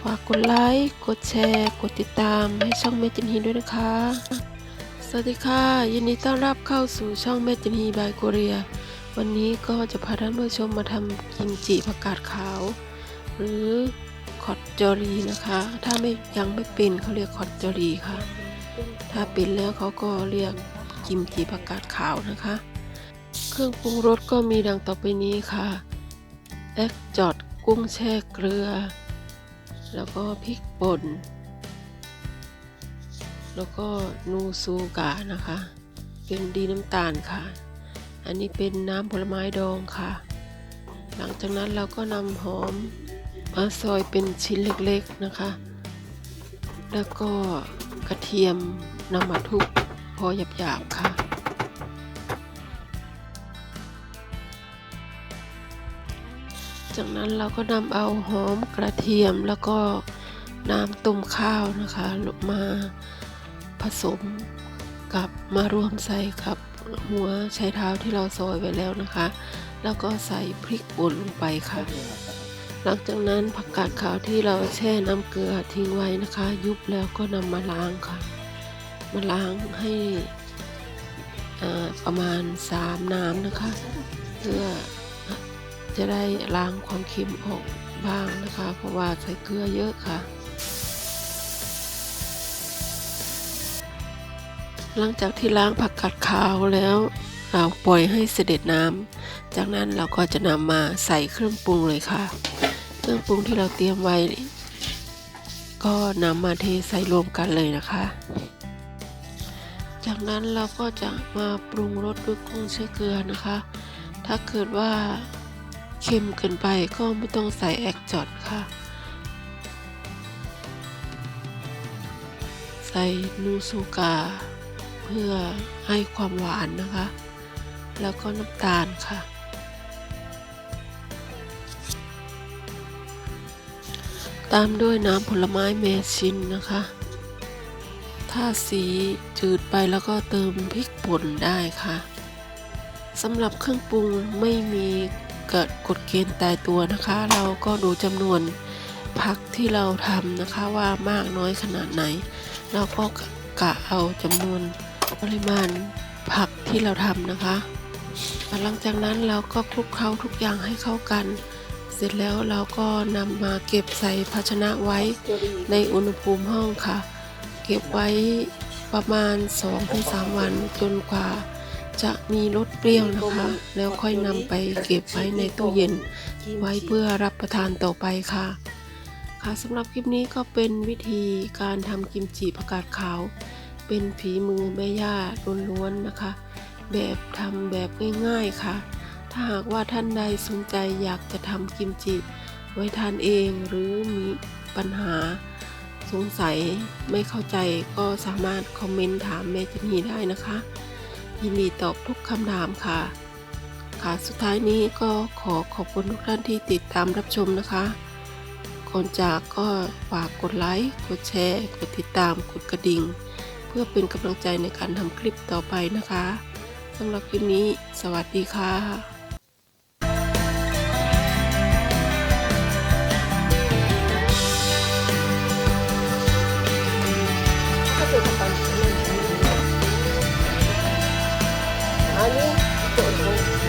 ฝากกดไลค์ กดแชร์ กดติดตามให้ช่องเมจินฮีด้วยนะคะ สวัสดีค่ะ ยินดีต้อนรับเข้าสู่ช่องเมจินฮีบายโกเรีย วันนี้ก็จะพาท่านผู้ชมมาทำกิมจิผักกาดขาว หรือคอดจอรีนะคะ ถ้าไม่ยังไม่เป็นเขาเรียกคอดจอรีค่ะ ถ้าเป็นแล้วเขาก็เรียกกิมจิผักกาดขาวนะคะ เครื่องปรุงรสก็มีดังต่อไปนี้ค่ะแอคจอด กุ้งแช่เกลือ แล้วก็พริกป่น แล้วก็นูซูกะนะคะ เป็นดีน้ำตาลค่ะ อันนี้เป็นน้ำผลไม้ดองค่ะ หลังจากนั้นเราก็นำหอมมาซอยเป็นชิ้นเล็กๆนะคะ แล้วก็กระเทียมนำมาทุบพอหยาบๆค่ะ จากนั้นเราก็นำเอาหอมกระเทียมแล้วก็น้ำต้มข้าวนะคะลงมาผสมกับมารวมใส่กับหัวไชเท้าที่เราซอยไว้แล้วนะคะ แล้วก็ใส่พริกป่นลงไปค่ะ หลังจากนั้นผักกาดขาวที่เราแช่น้ำเกลือทิ้งไว้นะคะ ยุบแล้วก็นำมาล้างค่ะ มาล้างให้อ่าประมาณ 3 น้ำนะคะ เพื่อ จะได้ล้างความเค็มออกบ้างนะคะ เพราะว่าใส่เกลือเยอะค่ะ หลังจากที่ล้างผักกาดขาวแล้วเราปล่อยให้เสด็จน้ำ จากนั้นเราก็จะนำมาใส่เครื่องปรุงเลยค่ะ เครื่องปรุงที่เราเตรียมไว้ ก็นำมาเทใส่รวมกันเลยนะคะ จากนั้นเราก็จะมาปรุงรสด้วยกุ้งแช่เกลือนะคะ ถ้าเกิดว่า เค็มเกินไปก็ไม่ต้องใส่แอกจอดค่ะ ใส่นูซูกา เพื่อให้ความหวานนะคะ แล้วก็น้ำตาลค่ะ ตามด้วยน้ำผลไม้เมชินนะคะ ถ้าสีจืดไปแล้วก็เติมพริกป่นได้ค่ะสำหรับเครื่องปรุงไม่มี เกิดกฎเกณฑ์ตายตัวนะคะ เราก็ดูจำนวนผักที่เราทำนะคะว่ามากน้อยขนาดไหน เราก็กะเอาจำนวนปริมาณผักที่เราทำนะคะ หลังจากนั้นเราก็คลุกเคล้าทุกอย่างให้เข้ากัน เสร็จแล้วเราก็นำมาเก็บใส่ภาชนะไว้ในอุณหภูมิห้องค่ะ เก็บไว้ประมาณ 2-3 วันจนกว่า จะมีรสเปรี้ยวนะคะ แล้วค่อยนำไปเก็บไว้ในตู้เย็น ไว้เพื่อรับประทานต่อไปค่ะ ค่ะสำหรับคลิปนี้ก็เป็นวิธีการทำกิมจิผักกาดขาว เป็นฝีมือแม่ย่าล้วนๆนะคะ แบบทำแบบง่ายๆค่ะ ถ้าหากว่าท่านใดสนใจอยากจะทำกิมจิ ไว้ทานเองหรือมีปัญหาสงสัยไม่เข้าใจก็สามารถคอมเมนต์ถามแม่จินีได้นะคะ ยินดีตอบทุกคำถามค่ะ ค่ะสุดท้ายนี้ก็ขอขอบคุณทุกท่านที่ติดตามรับชมนะคะก่อนจากก็ฝากกดไลค์ กดแชร์ กดติดตาม กดกระดิ่ง เพื่อเป็นกำลังใจในการทำคลิปต่อไปนะคะสำหรับคลิปนี้ สวัสดีค่ะ 아니 이쪽으로